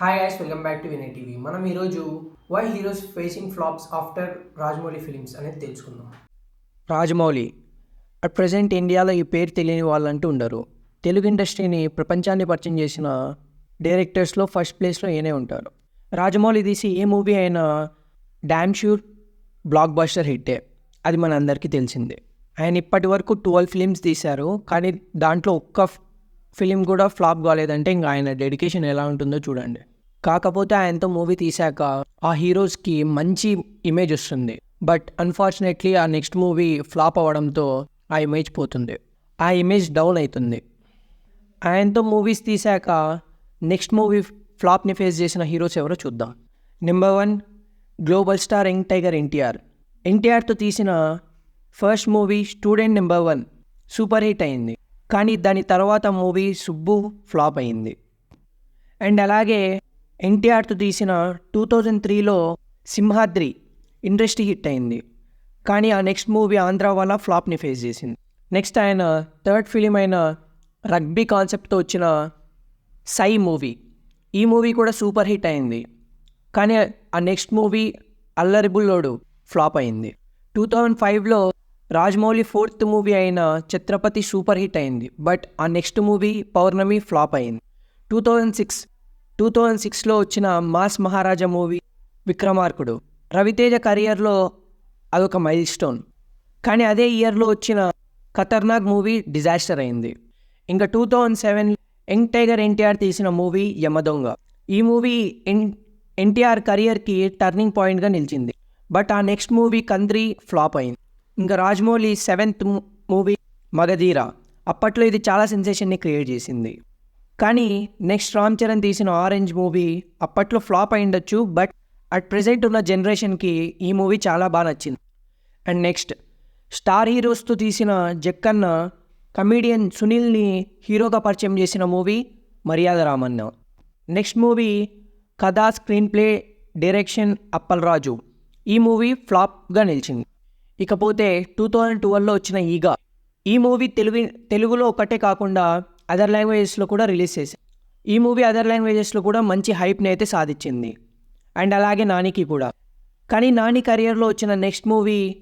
Hi guys welcome back to Vinay TV మనం ఈరోజు why heroes facing flops after Rajamouli films అనేది తెలుసుకుందాం. Rajamouli at present ఇండియాలో ఈ పేరు తెలియని వాళ్ళంటూ ఉండరు. తెలుగు ఇండస్ట్రీని ప్రపంచాన్ని పరిచయం చేసిన డైరెక్టర్స్లో ఫస్ట్ ప్లేస్లో ఈయనే ఉంటారు. రాజమౌళి తీసి ఏ మూవీ అయినా డ్యామ్ షూర్ బ్లాక్ బస్టర్ హిట్టే అది మన అందరికీ తెలిసిందే. ఆయన ఇప్పటి వరకు ట్వెల్వ్ ఫిలిమ్స్ తీశారు కానీ దాంట్లో ఒక్క ఫిలిం కూడా ఫ్లాప్ కాలేదంటే ఇంకా ఆయన డెడికేషన్ ఎలా ఉంటుందో చూడండి. కాకపోతే ఆయనతో మూవీ తీశాక ఆ హీరోస్కి మంచి ఇమేజ్ వస్తుంది. బట్ అన్ఫార్చునేట్లీ ఆ నెక్స్ట్ మూవీ ఫ్లాప్ అవ్వడంతో ఆ ఇమేజ్ పోతుంది. ఆ ఇమేజ్ డౌన్ అవుతుంది ఆయనతో మూవీస్ తీశాక నెక్స్ట్ మూవీ ఫ్లాప్ని ఫేస్ చేసిన హీరోస్ ఎవరో చూద్దాం. Number one global star young tiger NTR. ఎన్టీఆర్తో తీసిన first movie student number one super hit అయింది. కానీ దాని తర్వాత మూవీ సుబ్బు ఫ్లాప్ అయింది. అండ్ అలాగే ఎన్టీఆర్తో తీసిన టూ థౌజండ్ త్రీలో సింహాద్రి ఇండస్ట్రీ హిట్ అయింది. కానీ ఆ నెక్స్ట్ మూవీ ఆంధ్ర వల్ల ఫ్లాప్ని ఫేస్ చేసింది. నెక్స్ట్ ఆయన థర్డ్ ఫిలిం అయిన రగ్బీ కాన్సెప్ట్తో వచ్చిన సై మూవీ. ఈ మూవీ కూడా సూపర్ హిట్ అయింది. కానీ ఆ నెక్స్ట్ మూవీ అల్లరిబుల్లోడు ఫ్లాప్ అయింది. టూ థౌజండ్ ఫైవ్లో రాజమౌళి ఫోర్త్ మూవీ అయిన ఛత్రపతి సూపర్ హిట్ అయింది బట్ ఆ నెక్స్ట్ మూవీ పౌర్ణమి ఫ్లాప్ అయింది. Two thousand six two thousand సిక్స్లో వచ్చిన మాస్ మహారాజా మూవీ విక్రమార్కుడు. రవితేజ కెరియర్లో అదొక మైల్ స్టోన్ కానీ అదే ఇయర్లో వచ్చిన ఖతర్నాక్ మూవీ డిజాస్టర్ అయింది. ఇంకా two thousand seven young tiger NTR తీసిన మూవీ యమదొంగ. ఈ మూవీ ఎన్ ఎన్టీఆర్ కెరియర్కి టర్నింగ్ పాయింట్గా నిలిచింది. బట్ ఆ నెక్స్ట్ మూవీ కంద్రి ఫ్లాప్ అయింది. ఇంకా రాజమౌళి సెవెంత్ మూవీ మగధీర. అప్పట్లో ఇది చాలా సెన్సేషన్ని క్రియేట్ చేసింది. కానీ నెక్స్ట్ రామ్ చరణ్ తీసిన ఆరెంజ్ మూవీ అప్పట్లో ఫ్లాప్ అయిండొచ్చు బట్ అట్ ప్రజెంట్ ఉన్న జనరేషన్కి ఈ మూవీ చాలా బాగా నచ్చింది. అండ్ నెక్స్ట్ స్టార్ హీరోస్తో తీసిన జక్కన్న కమీడియన్ సునీల్ని హీరోగా పరిచయం చేసిన movie Maryada Ramanna. Next movie కథా స్క్రీన్ ప్లే డైరెక్షన్ అప్పలరాజు ఈ మూవీ ఫ్లాప్గా నిలిచింది. ఇకపోతే టూ థౌజండ్ ట్వెల్వ్లో వచ్చిన ఈగా. ఈ మూవీ తెలుగు తెలుగులో ఒకటే కాకుండా అదర్ లాంగ్వేజెస్లో కూడా రిలీజ్ చేశారు. ఈ మూవీ అదర్ లాంగ్వేజెస్లో కూడా మంచి హైప్ని అయితే సాధించింది. అండ్ అలాగే నానికి కూడా. కానీ నాని కెరియర్లో వచ్చిన నెక్స్ట్ మూవీ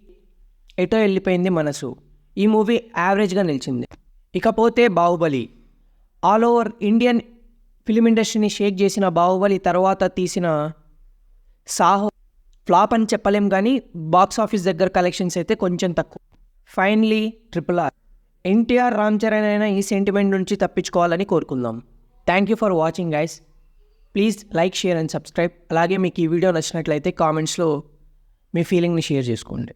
ఎటో వెళ్ళిపోయింది మనసు. ఈ మూవీ యావరేజ్గా నిలిచింది. ఇకపోతే Baahubali. All over Indian film ఇండస్ట్రీని షేక్ చేసిన బాహుబలి తర్వాత తీసిన సాహో ఫ్లాప్ అని చెప్పలేం కానీ బాక్స్ ఆఫీస్ దగ్గర కలెక్షన్స్ అయితే కొంచెం తక్కువ. Finally triple R NTR Ram Charan అయినా ఈ సెంటిమెంట్ నుంచి తప్పించుకోవాలని కోరుకుందాం. Thank you for watching guys please like share and subscribe అలాగే మీకు ఈ వీడియో నచ్చినట్లయితే కామెంట్స్లో మీ ఫీలింగ్ని షేర్ చేసుకోండి.